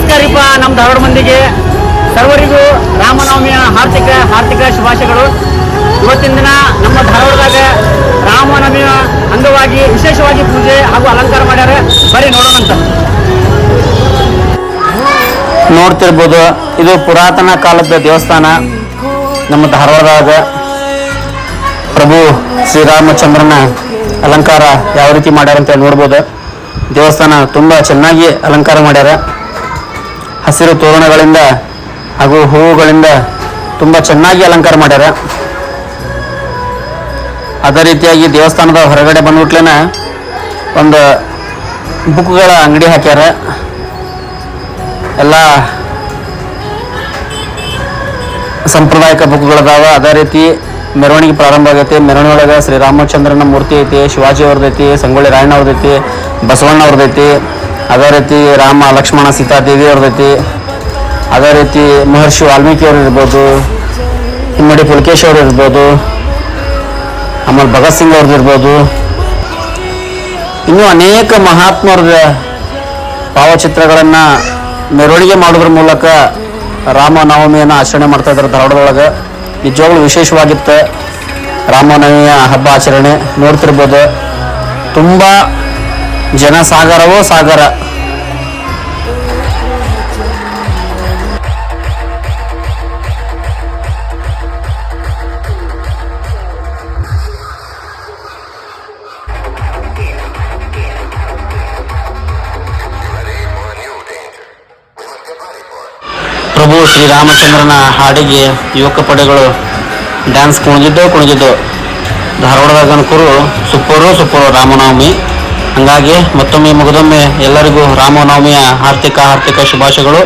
ನಮಸ್ಕಾರಪ್ಪ ನಮ್ಮ ಧಾರವಾಡ ಮಂದಿಗೆ ಸರ್ವರಿಗೂ ರಾಮನವಮಿಯ ಹಾರ್ದಿಕ ಹಾರ್ದಿಕ ಶುಭಾಶಯಗಳು. ಇವತ್ತಿನ ದಿನ ನಮ್ಮ ಧಾರವಾಡದಾಗ ರಾಮನವಮಿಯ ಅಂಗವಾಗಿ ವಿಶೇಷವಾಗಿ ಪೂಜೆ ಹಾಗೂ ಅಲಂಕಾರ ಮಾಡ್ಯಾರ. ಬರೀ ನೋಡೋಣಂತ ನೋಡ್ತಿರ್ಬೋದು, ಇದು ಪುರಾತನ ಕಾಲದ ದೇವಸ್ಥಾನ ನಮ್ಮ ಧಾರವಾಡದಾಗ. ಪ್ರಭು ಶ್ರೀರಾಮಚಂದ್ರನ ಅಲಂಕಾರ ಯಾವ ರೀತಿ ಮಾಡ್ಯಾರ ಅಂತ ನೋಡ್ಬೋದು. ದೇವಸ್ಥಾನ ತುಂಬ ಚೆನ್ನಾಗಿ ಅಲಂಕಾರ ಮಾಡ್ಯಾರ. ಹಸಿರು ತೋರಣಗಳಿಂದ ಹಾಗೂ ಹೂವುಗಳಿಂದ ತುಂಬ ಚೆನ್ನಾಗಿ ಅಲಂಕಾರ ಮಾಡ್ಯಾರ. ಅದೇ ರೀತಿಯಾಗಿ ದೇವಸ್ಥಾನದ ಹೊರಗಡೆ ಬಂದ್ಬಿಟ್ಲೇನ ಒಂದು ಬುಕ್ಗಳ ಅಂಗಡಿ ಹಾಕ್ಯಾರ. ಎಲ್ಲ ಸಾಂಪ್ರದಾಯಿಕ ಬುಕ್ಗಳದಾವ. ಅದೇ ರೀತಿ ಮೆರವಣಿಗೆ ಪ್ರಾರಂಭ ಆಗೈತಿ. ಮೆರವಣಿಗೆ ಒಳಗೆ ಶ್ರೀರಾಮಚಂದ್ರನ ಮೂರ್ತಿ ಐತಿ ಶಿವಾಜಿ ಅವ್ರದ್ದೈತಿ ಸಂಗೊಳ್ಳಿ ರಾಯಣ್ಣ ಅವ್ರದ್ದೈತಿ ಬಸವಣ್ಣ ಅವ್ರದ್ದೈತಿ ಅದೇ ರೀತಿ ರಾಮ, ಲಕ್ಷ್ಮಣ ಸೀತಾದೇವಿ ಅವ್ರದೈತಿ ಅದೇ ರೀತಿ ಮಹರ್ಷಿ ವಾಲ್ಮೀಕಿ ಅವ್ರು ಇರ್ಬೋದು ಹಿಮ್ಮಡಿ ಪುಲಕೇಶ್ ಅವ್ರು ಇರ್ಬೋದು, ಆಮೇಲೆ ಭಗತ್ ಸಿಂಗ್ ಅವ್ರದ್ದು ಇರ್ಬೋದು. ಇನ್ನೂ ಅನೇಕ ಮಹಾತ್ಮರ ಭಾವಚಿತ್ರಗಳನ್ನು ಮೆರವಣಿಗೆ ಮಾಡೋದ್ರ ಮೂಲಕ ರಾಮನವಮಿಯನ್ನು ಆಚರಣೆ ಮಾಡ್ತಾ ಇದ್ದಾರೆ ಧಾರವಾಡದೊಳಗೆ. ನಿಜವಾಗ್ಲೂ ವಿಶೇಷವಾಗಿತ್ತು ರಾಮನವಮಿಯ ಹಬ್ಬ ಆಚರಣೆ. ನೋಡ್ತಿರ್ಬೋದು. ತುಂಬ ಜನಸಾಗರವೋ ಸಾಗರ? ಪ್ರಭು ಶ್ರೀರಾಮಚಂದ್ರನ ಹಾಡಿಗೆ ಯುವಕ ಪಡೆಗಳು ಡ್ಯಾನ್ಸ್ ಕುಣಿದಿದ್ದೋ ಕುಣಿದಿದ್ದೋ ಧಾರವಾಡದಾಗ ಅನ್ಕೂರು ಸುಪ್ಪರು ಸುಪ್ಪರು ರಾಮನವಮಿ. ಹಂಗಾಗಿ ಮತ್ತೊಮ್ಮೆ ಮುಗಿದೊಮ್ಮೆ ಎಲ್ಲರಿಗೂ ರಾಮನವಮಿಯ ಆರ್ಥಿಕ ಆರ್ಥಿಕ ಶುಭಾಶಯಗಳು.